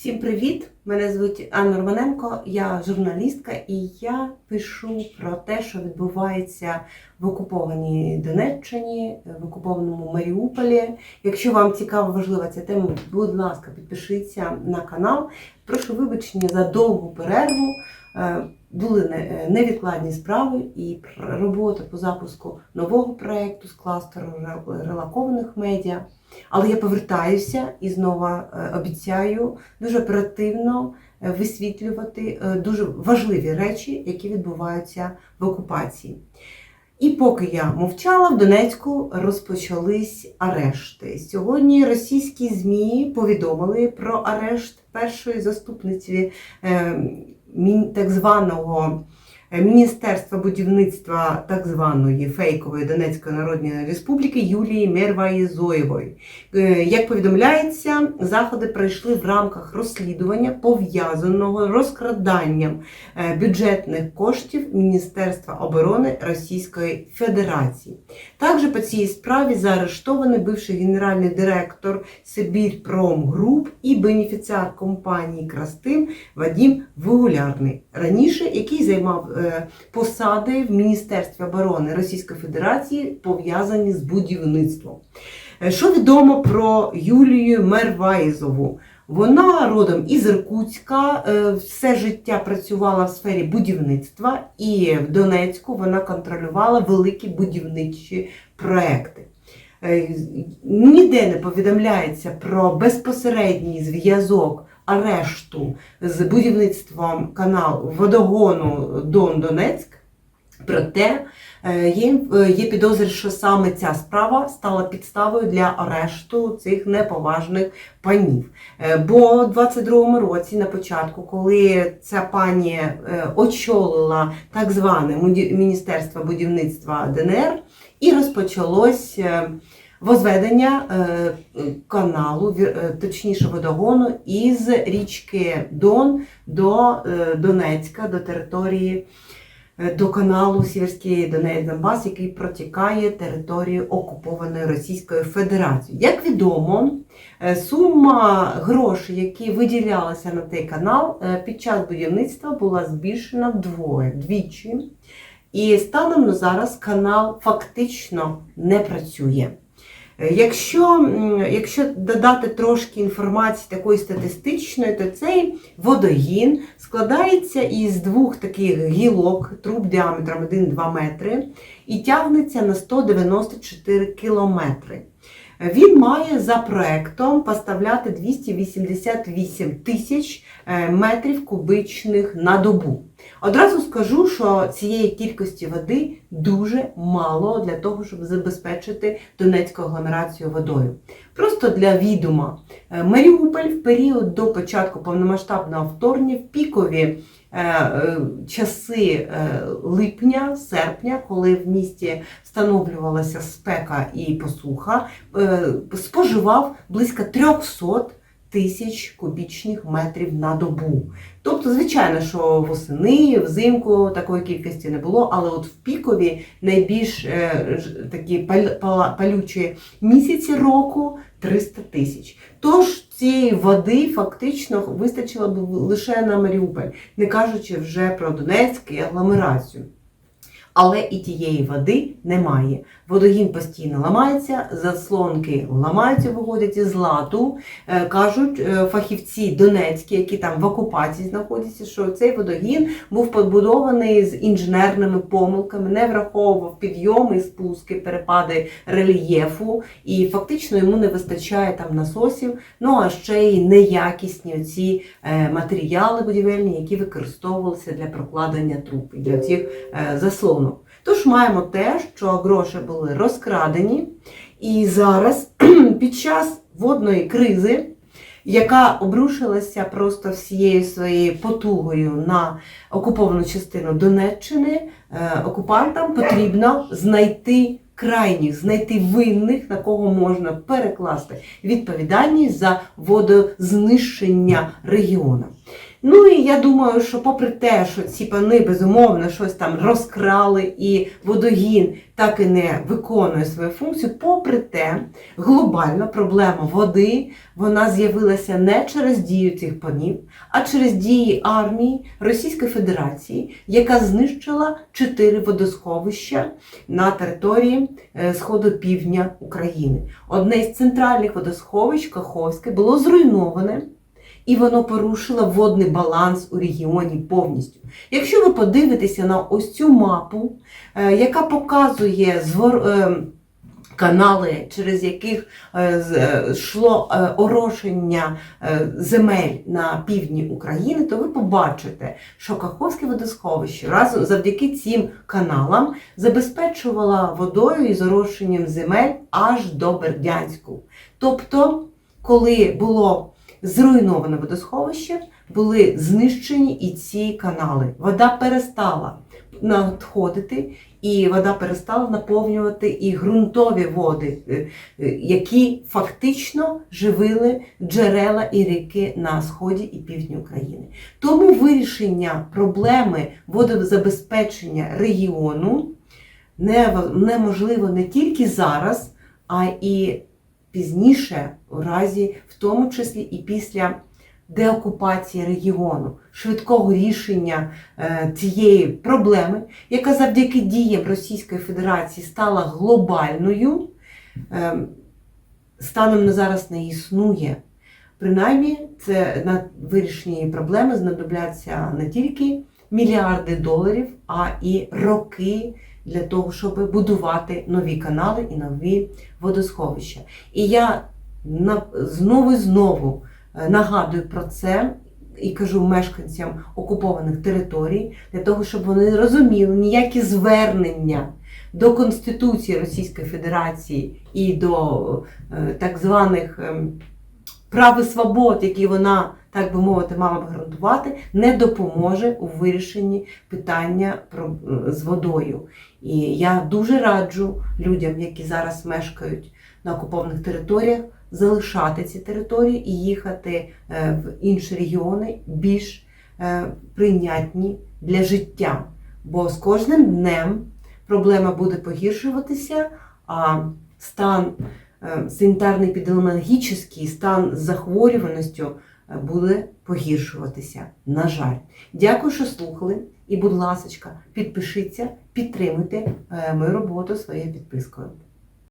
Всім привіт! Мене звуть Анна Романенко, я журналістка і я пишу про те, що відбувається в окупованій Донеччині, в окупованому Маріуполі. Якщо вам цікава важлива ця тема, будь ласка, підпишіться на канал. Прошу вибачення за довгу перерву. Е, Були невідкладні справи і робота по запуску нового проєкту з кластеру релакованих медіа. Але я повертаюся і знову е, обіцяю дуже оперативно е, висвітлювати е, дуже важливі речі, які відбуваються в окупації. І поки я мовчала, в Донецьку розпочались арешти. Сьогодні російські ЗМІ повідомили про арешт першої заступниці е, так званого Міністерства будівництва так званої фейкової Донецької Народної Республіки Юлії Мерваєзоєвої. Е, Як повідомляється, заходи пройшли в рамках розслідування пов'язаного розкраданням е, бюджетних коштів Міністерства оборони Російської Федерації. Також по цій справі заарештований бивший генеральний директор Сибірпромгруп і бенефіціар компанії Крастим Вадім Вигулярний, раніше який займав е, посади в Міністерстві оборони Російської Федерації, пов'язані з будівництвом. Е, Що відомо про Юлію Мервайзову? Вона родом із Іркутська, е, все життя працювала в сфері будівництва, і в Донецьку вона контролювала великі будівничі проекти. Е, Ніде не повідомляється про безпосередній зв'язок арешту з будівництвом каналу водогону Дон Донецьк. Проте е, є, е, є підозри, що саме ця справа стала підставою для арешту цих неповажних панів. Е, Бо в 22-му році, на початку, коли ця пані очолила так зване Міністерство будівництва ДНР, і розпочалось возведення е, каналу, е, точніше водогону, із річки Дон до е, Донецька, до території до каналу Сіверський Донець Донбас, який протікає територією окупованої Російською Федерацією. Як відомо, сума грошей, які виділялися на цей канал, під час будівництва була збільшена вдвоє, вдвічі. І станом на зараз канал фактично не працює. Е, Якщо, якщо додати трошки інформації такої статистичної, то цей водогін складається із двох таких гілок, труб діаметром 1-2 метри, і тягнеться на 194 кілометри. Він має за проектом поставляти 288 тисяч е, метрів кубичних на добу. Одразу скажу, що цієї кількості води дуже мало для того, щоб забезпечити Донецьку агломерацію водою. Просто для відома, е, Маріуполь в період до початку повномасштабного вторгнення в пікові е, е, часи липня, серпня, коли в місті встановлювалася спека і посуха, споживав близько 300 тисяч кубічних метрів на добу. Тобто, звичайно, що восени, взимку такої кількості не було, але от в пікові найбільш е, такі палючі місяці року 300 тисяч. Тож цієї води фактично вистачило б лише на Маріуполь, не кажучи вже про Донецьк і агломерацію. Але і тієї води немає. Водогін постійно ламається, заслонки ламаються, виходять із ладу. Е, Кажуть е, фахівці донецькі, які там в окупації знаходяться, що цей водогін був побудований з інженерними помилками, не враховував підйоми, спуски, перепади рельєфу, і фактично йому не вистачає там насосів. Ну а ще й неякісні ці матеріали будівельні, які використовувалися для прокладення труб і для цих е, заслонок. Тож маємо те, що гроші були розкрадені, і зараз під час водної кризи, яка обрушилася просто всією своєю потугою на окуповану частину Донеччини, е, окупантам потрібно знайти крайніх, знайти винних, на кого можна перекласти відповідальність за водознищення регіону. Ну і я думаю, що попри те, що ці пани безумовно щось там розкрали і водогін так і не виконує свою функцію, попри те, глобальна проблема води вона з'явилася не через дію цих панів, а через дії армії Російської Федерації, яка знищила чотири водосховища на території е, сходу півдня України. Одне з центральних водосховищ Каховське було зруйноване. І воно порушило водний баланс у регіоні повністю. Якщо ви подивитеся на ось цю мапу, е, яка показує е, канали, через яких е, йшло орошення земель на півдні України, то ви побачите, що Каховське водосховище разом завдяки цим каналам забезпечувало водою і орошенням земель аж до Бердянську. Тобто, коли було зруйноване водосховище, були знищені і ці канали. Вода перестала надходити, і вода перестала наповнювати і ґрунтові води, е, е, які фактично живили джерела і ріки на сході і півдні України. Тому вирішення проблеми водозабезпечення регіону неможливо не тільки зараз, а і пізніше, у разі, в тому числі і після деокупації регіону, швидкого рішення е, цієї проблеми, яка завдяки діям Російської Федерації стала глобальною, е, станом на зараз не існує. Принаймні, це на вирішення проблеми знадобляться не тільки мільярди доларів, а і роки для того, щоб будувати нові канали і нові водосховища. І я знову і знову е, нагадую про це і кажу мешканцям окупованих територій, для того, щоб вони розуміли ніякі звернення до Конституції Російської Федерації і до е, так званих ем, прав і свобод, які вона, так би мовити, мала б гарантувати, не допоможе у вирішенні питання е, з водою. І я дуже раджу людям, які зараз мешкають на окупованих територіях, залишати ці території і їхати е, в інші регіони більш е, прийнятні для життя. Бо з кожним днем проблема буде погіршуватися, а стан е, санітарний епідеміологічний стан захворюваністю буде погіршуватися. На жаль. Дякую, що слухали. І, будь ласка, підпишіться, підтримуйте е, мою роботу своєю підпискою.